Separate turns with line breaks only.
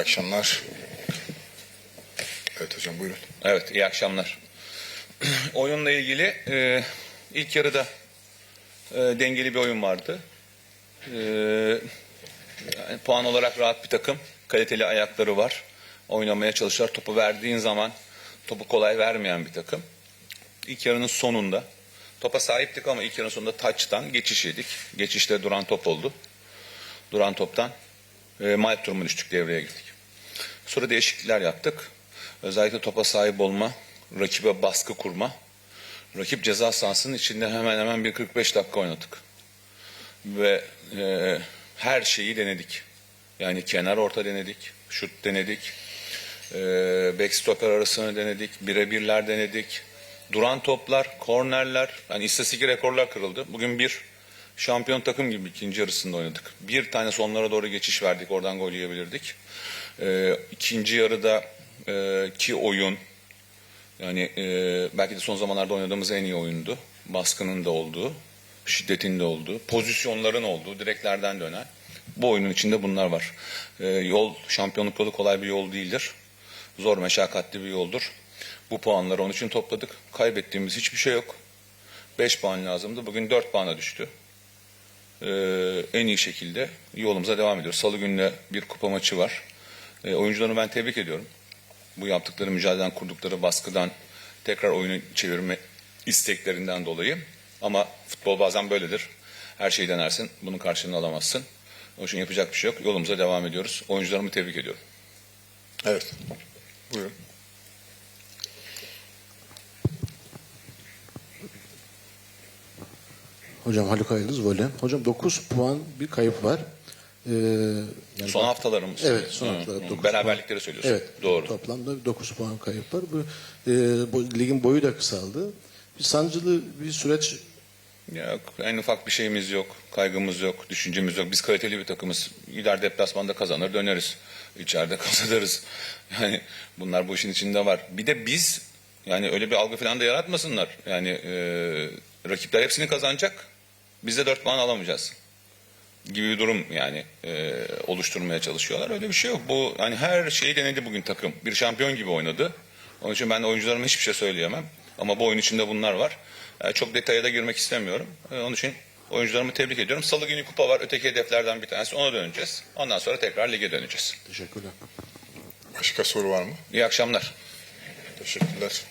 akşamlar. Evet hocam buyurun.
Evet, iyi akşamlar. Oyunla ilgili e, ilk yarıda e, dengeli bir oyun vardı. E, yani puan olarak rahat bir takım. Kaliteli ayakları var. Oynamaya çalışıyorlar. Topu verdiğin zaman topu kolay vermeyen bir takım. İlk yarının sonunda topa sahiptik ama ilk yarının sonunda taçtan geçiş yedik. Geçişte duran top oldu. Duran toptan e, mağlup duruma düştük devreye girdik. Sonra değişiklikler yaptık. Özellikle topa sahip olma, rakibe baskı kurma. Rakip ceza sahasının içinde hemen hemen bir 45 dakika oynadık. Ve e, her şeyi denedik. Yani kenar orta denedik, şut denedik, e, backstopper arasını denedik, birebirler denedik. Duran toplar, kornerler, yani istatistik rekorlar kırıldı. Bugün bir şampiyon takım gibi ikinci yarısında oynadık. Bir tane sonlara doğru geçiş verdik, oradan gol yiyebilirdik. E, ikinci yarıda e, ki oyun, yani e, belki de son zamanlarda oynadığımız en iyi oyundu. Baskının da olduğu, şiddetin de olduğu, pozisyonların olduğu, direklerden dönen. Bu oyunun içinde bunlar var. E, yol, şampiyonluk yolu kolay bir yol değildir. Zor, meşakkatli bir yoldur. Bu puanları onun için topladık. Kaybettiğimiz hiçbir şey yok. 5 puan lazımdı. Bugün 4 puana düştü. E, en iyi şekilde yolumuza devam ediyoruz. Salı gününe bir kupa maçı var. E, oyuncularını ben tebrik ediyorum bu yaptıkları mücadeleden kurdukları baskıdan tekrar oyunu çevirme isteklerinden dolayı. Ama futbol bazen böyledir. Her şeyi denersin. Bunun karşılığını alamazsın. Onun için yapacak bir şey yok. Yolumuza devam ediyoruz. Oyuncularımı tebrik ediyorum.
Evet. Buyurun.
Hocam Haluk Ayıldız voley. Hocam 9 puan bir kayıp var. Ee, yani
Son
bak-
haftalarımız.
Evet son haftalar.
Beraberlikleri söylüyorsun.
Evet.
Doğru.
Toplamda 9 puan kayıp var. Bu, e, bu ligin boyu da kısaldı. Bir sancılı bir süreç
Yok, en ufak bir şeyimiz yok, kaygımız yok, düşüncemiz yok. Biz kaliteli bir takımız. Gider deplasmanda kazanır döneriz. İçeride kazanırız. Yani bunlar bu işin içinde var. Bir de biz yani öyle bir algı falan da yaratmasınlar. Yani e, rakipler hepsini kazanacak. Biz de dört puan alamayacağız gibi bir durum yani e, oluşturmaya çalışıyorlar. Öyle bir şey yok. Bu hani her şeyi denedi bugün takım. Bir şampiyon gibi oynadı. Onun için ben oyuncularıma hiçbir şey söyleyemem. Ama bu oyun içinde bunlar var. E, çok detaya da girmek istemiyorum. E, onun için oyuncularımı tebrik ediyorum. Salı günü kupa var. Öteki hedeflerden bir tanesi. Ona döneceğiz. Ondan sonra tekrar lige döneceğiz.
teşekkürler.
Başka soru var mı?
İyi akşamlar.
Teşekkürler.